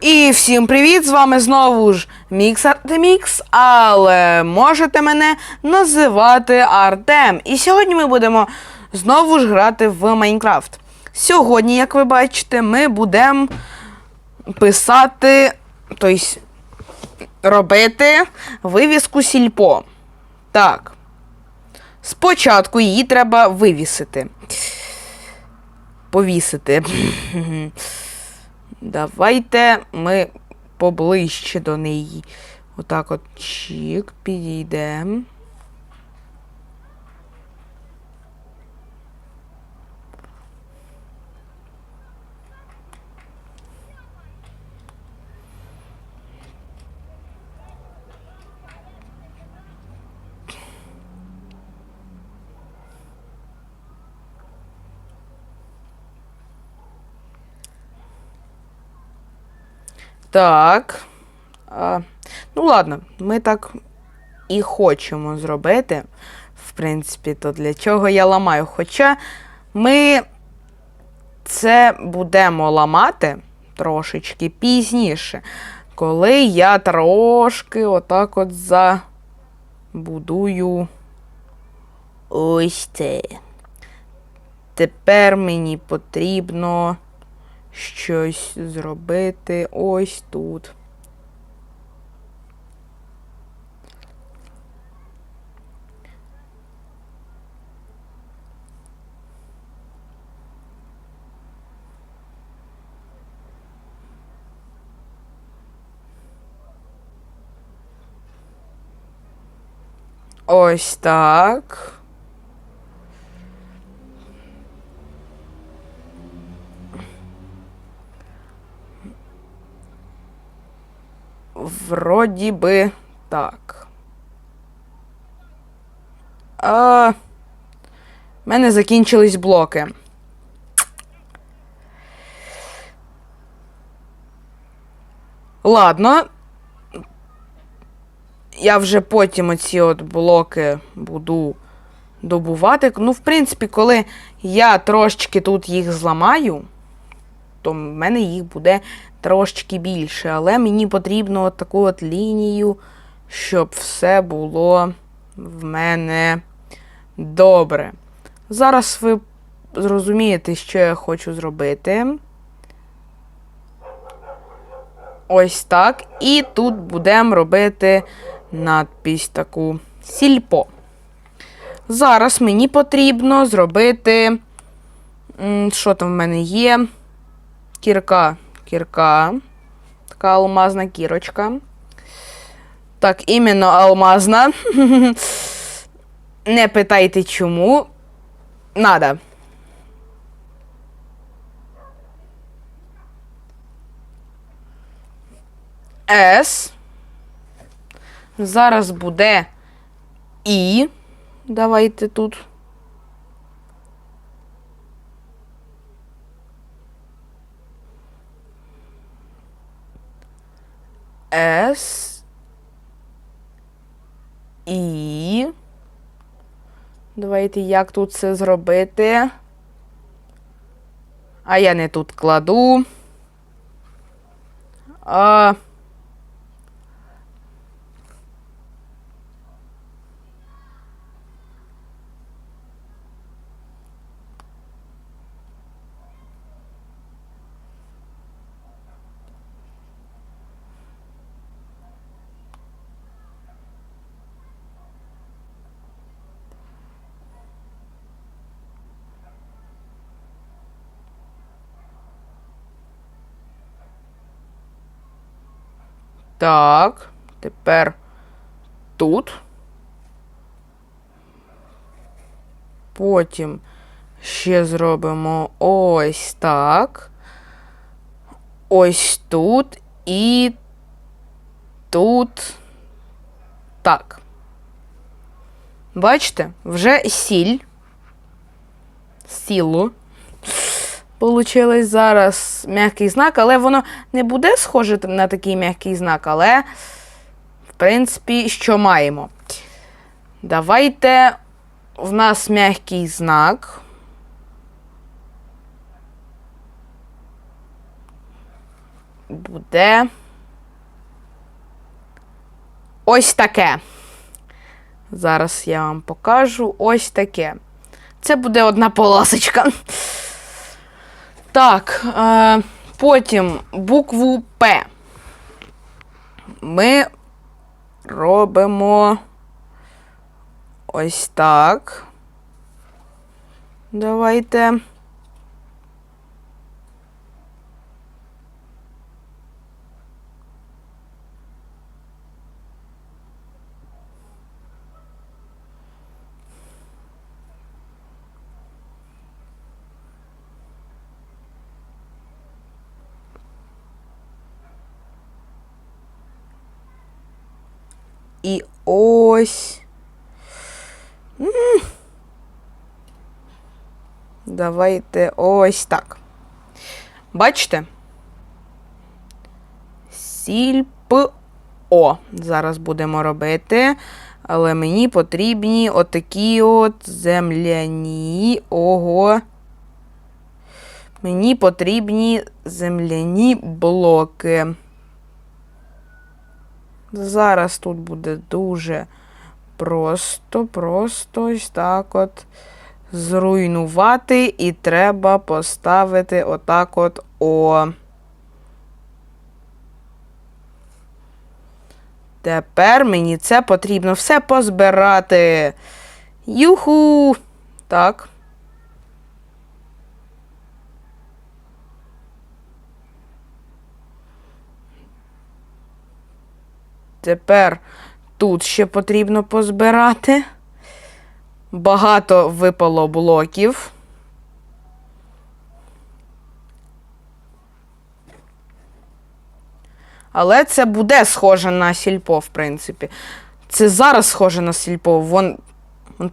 І всім привіт! З вами знову ж Мікс Артемікс, але можете мене називати Артем. І сьогодні ми будемо знову ж грати в Майнкрафт. Сьогодні, як ви бачите, ми будемо писати, тобто робити вивіску сільпо. Так. Спочатку її треба вивісити. Повісити. Давайте ми поближче до неї. Отак от чік, підійдемо. Так. А, ну, ладно, ми так і хочемо зробити. В принципі, то для чого я ламаю. Хоча ми це будемо ламати трошечки пізніше, коли я трошки отак от забудую ось це. Тепер мені потрібно щось зробити ось тут. Ось так. Вроді би так. В мене закінчились блоки. Ладно. Я вже потім оці от блоки буду добувати. Ну, в принципі, коли я трошечки тут їх зламаю, то в мене їх буде трошечки більше. Але мені потрібно от таку от лінію, щоб все було в мене добре. Зараз ви зрозумієте, що я хочу зробити. Ось так. І тут будемо робити надпись таку сільпо. Зараз мені потрібно зробити. Що там в мене є? Кірка. Кірка. Така алмазна кірочка. Так, іменно алмазна. Не питайте чому. Надо. С. Зараз буде І. Давайте тут. С. І. Давайте як тут це зробити. А я не тут кладу. А. Так, тепер тут. Потім ще зробимо ось так. Ось тут і тут. Так. Бачите, вже сіль. Сіло. Получилось зараз м'який знак, але воно не буде схоже на такий м'який знак, але, в принципі, що маємо. Давайте в нас м'який знак. буде ось таке. Зараз я вам покажу ось таке. Це буде одна полосочка. Так, е, потім букву П. Ми робимо ось так. Давайте. І ось. Давайте ось так. Бачите? Сільпо. Зараз будемо робити. Але мені потрібні отакі от земляні. Ого. Мені потрібні земляні блоки. Зараз тут буде дуже просто, просто ось так от зруйнувати, і треба поставити отак от О. Тепер мені це потрібно все позбирати. Юху! Так. Тепер тут ще потрібно позбирати. Багато випало блоків. Але це буде схоже на сільпо, в принципі. Це зараз схоже на сільпо. Вон,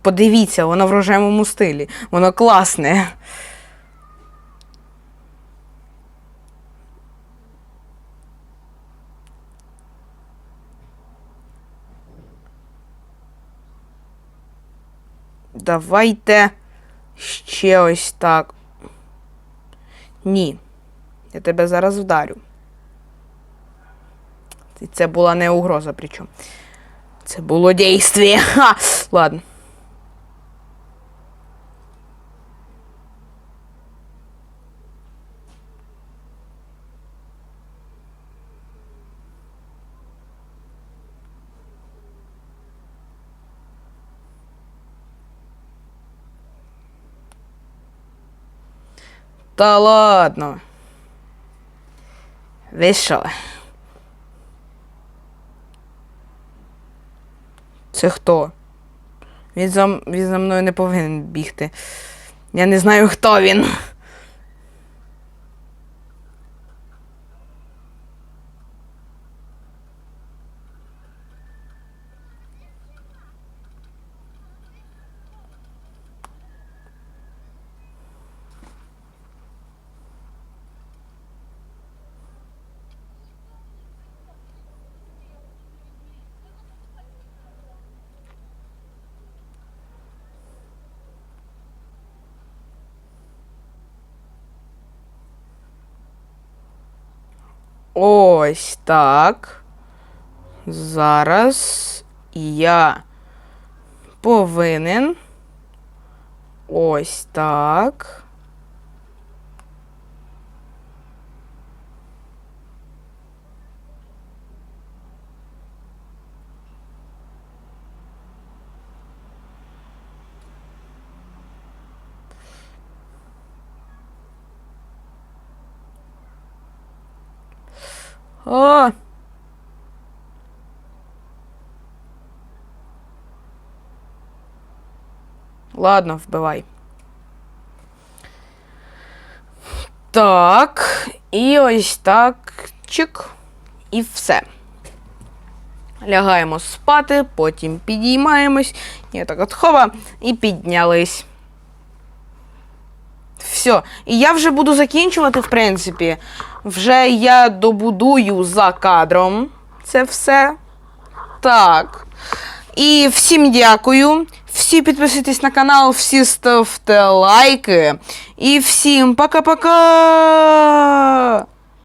подивіться, воно в рожевому стилі. Воно класне. Давайте ще ось так. Ні. Я тебе зараз вдарю. І це була не угроза, причому. Це було дійстві. Ладно. Та ладно. Ви що? Це хто? Він за, він за мною не повинен бігти. Я не знаю, хто він. Ось так. Зараз я повинен. Ось так. О! Ладно, вбивай. Так, і ось так. Чик. І все. Лягаємо спати, потім підіймаємось. І так от хова, і піднялись. Все. І я вже буду закінчувати, в принципі. Вже я добудую за кадром це все. Так. І всім дякую. Всі підписуйтесь на канал, всі ставте лайки. І всім пока-пока!